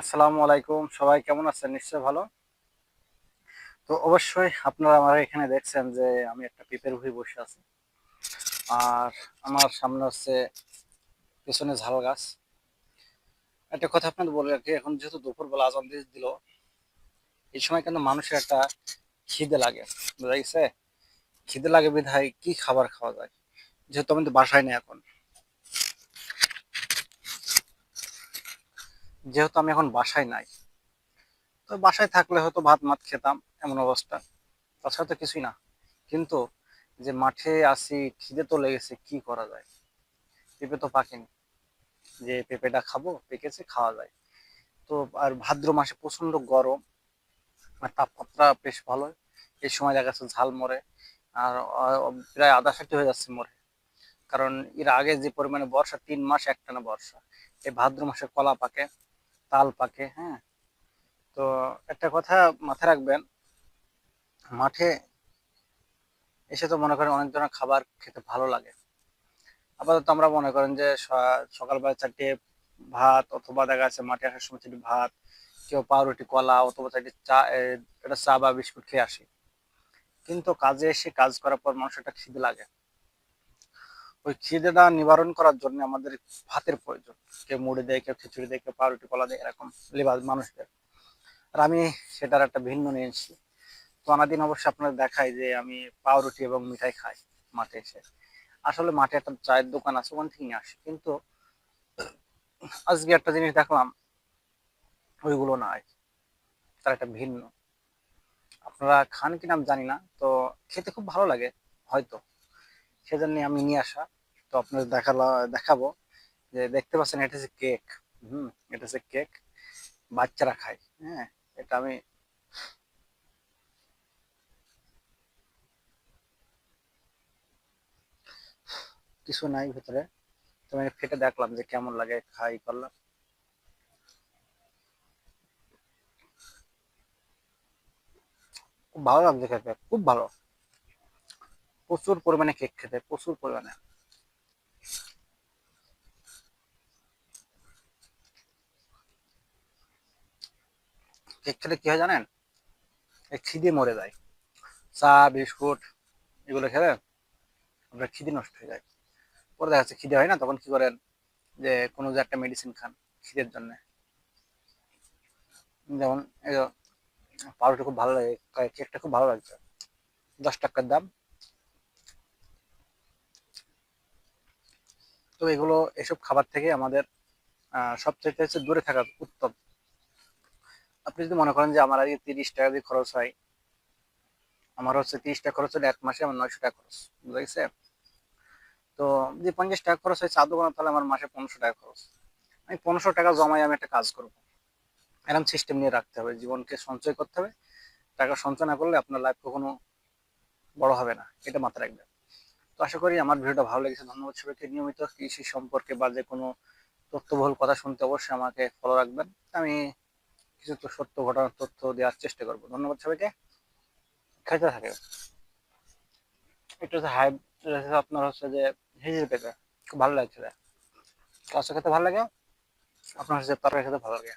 আসসালামু আলাইকুম। সবাই কেমন আছেন? নিশ্চয় ভালো? তো অবশ্যই আপনারা আমার এখানে দেখছেন যে আমি একটা পেঁপের ভুঁই বসে আছি। আর আমার সামনে হচ্ছে পেছনে ঝাল গাছ। একটা কথা আপনাদের বলে রাখি, এখন যেহেতু দুপুরবেলা আজান দিয়ে দিল, এই সময় কিন্তু মানুষের একটা খিদে লাগে, বুঝা গেছে? খিদে লাগে বিধায় কি খাবার খাওয়া যায়? যেহেতু আমি তো বাসায় নেই এখন। যেহেতু আমি এখন বাসায় নাই। তো বাসায় থাকলে হয়তো ভাত মাত খেতাম, এমন অবস্থা। তাছাড়া তো কিছুই না। কিন্তু যে মাঠে আসি, খিদে তো লেগেছে, কি করা যায়? পেঁপে তো পাকেনি। যে পেঁপেটা খাব, পেকেছে, খাওয়া যায়। তো আর ভাদ্র মাসে প্রচণ্ড গরম, আর তাপমাত্রা বেশ ভালো এই সময় দেখা যাচ্ছে ঝাল মরে, আর প্রায় আধা ষাটি হয়ে যাচ্ছে মরে। কারণ এর আগে যে পরিমাণে বর্ষা, তিন মাস একটানা বর্ষা। এই ভাদ্র মাসে কলা পাকে তাল পাকে হ্যাঁ? তো একটা কথা মাথায় রাখবেন, মাঠে এসে তো মনে করেন অনেক ধরনের খাবার খেতে ভালো লাগে। আপাতত আমরা মনে করেন যে সকালবেলা চারটে ভাত অথবা দেখা যাচ্ছে মাঠে আসার সময় চারটে ভাত, কেউ পাউরুটি, কলা অথবা চারটি চা একটা চা বা বিস্কুট খেয়ে আসি। কিন্তু কাজে এসে কাজ করার পর মানুষের একটা খিদে লাগে। ওই খিদেটা নিবারণ করার জন্য আমাদের ভাতের প্রয়োজন। কেউ মুড়ি দেয়, কেউ খিচুড়ি দেয়, কেউ পাউরুটি, কলা দেয়, এরকম লেবাস মানুষদের। আর আমি সেটার একটা ভিন্ন নিয়ে এসেছি তো অনাদিন অবশ্যই আপনাদের দেখাই যে আমি পাউরুটি এবং মিঠাই খাই মাঠে এসে। আসলে মাঠে একটা চায়ের দোকান আছে, ওখান থেকে নিয়ে আসি। কিন্তু আজকে একটা জিনিস দেখলাম, ওইগুলো নাই তার একটা ভিন্ন। আপনারা খান কিনা জানি না, তো খেতে খুব ভালো লাগে, হয়তো। সেজন্য আমি নিয়ে আসা। তো আপনাদের দেখালা, দেখাবো যে দেখতে পাচ্ছেন এটা হচ্ছে কেক হুম, এটা হচ্ছে কেক বাচ্চারা খায় হ্যাঁ এটা আমি কিছু নাই ভিতরে। তো আমি ফেটে দেখলাম যে কেমন লাগে, খাই করলাম খুব ভালো লাগছে খেতে, খুব ভালো। প্রচুর পরিমাণে কেক খেতে, প্রচুর পরিমাণে। কেক খেলে কি হয় জানেন? এই খিদে মরে যায়। চা, বিস্কুট এগুলো খেলে আপনার খিদে নষ্ট হয়ে যায়। পরে দেখা যাচ্ছে খিদে হয় না, তখন কি করেন? যে কোনো যে একটা মেডিসিন খান খিদের জন্য। যেমন পাউরুটি খুব ভালো লাগে কেকটা খুব ভালো লাগছে। দশ টাকার দাম। তো এগুলো এসব খাবার থেকে আমাদের সবচেয়ে হচ্ছে দূরে থাকা উত্তম। আপনি যদি মনে করেন যে আমার আজকে তিরিশ টাকা দিয়ে খরচ হয়, আমার হচ্ছে তিরিশ টাকা খরচ হলে এক মাসে আমার নয়শো টাকা খরচ, বুঝা গেছে? তো যদি পঞ্চাশ টাকা খরচ হয় চা দোকানে তাহলে আমার মাসে পনেরোশো টাকা খরচ। আমি পনেরোশো টাকা জমাই আমি একটা কাজ করব। এরকম সিস্টেম নিয়ে রাখতে হবে, জীবনকে সঞ্চয় করতে হবে। টাকা সঞ্চয় না করলে আপনার লাইফ কখনো বড় হবে না, এটা মাথায় রাখবেন। তো আশা করি আমার ভিডিওটা ভালো লেগেছে। ধন্যবাদ সবাইকে। নিয়মিত কৃষি সম্পর্কে বা যে কোনো তথ্যবহুল কথা শুনতে অবশ্যই আমাকে ফলো রাখবেন। আমি কিছু তো সত্য ঘটনার তথ্য দেওয়ার চেষ্টা করব। ধন্যবাদ সবাইকে। খাইতে থাকে এটা হচ্ছে হাই আপনার হচ্ছে যে হিজির পেঁপে খুব ভালো লাগছে। কাঁচা খেতে ভালো লাগে? আপনার হচ্ছে তরকারি খেতে ভালো লাগে।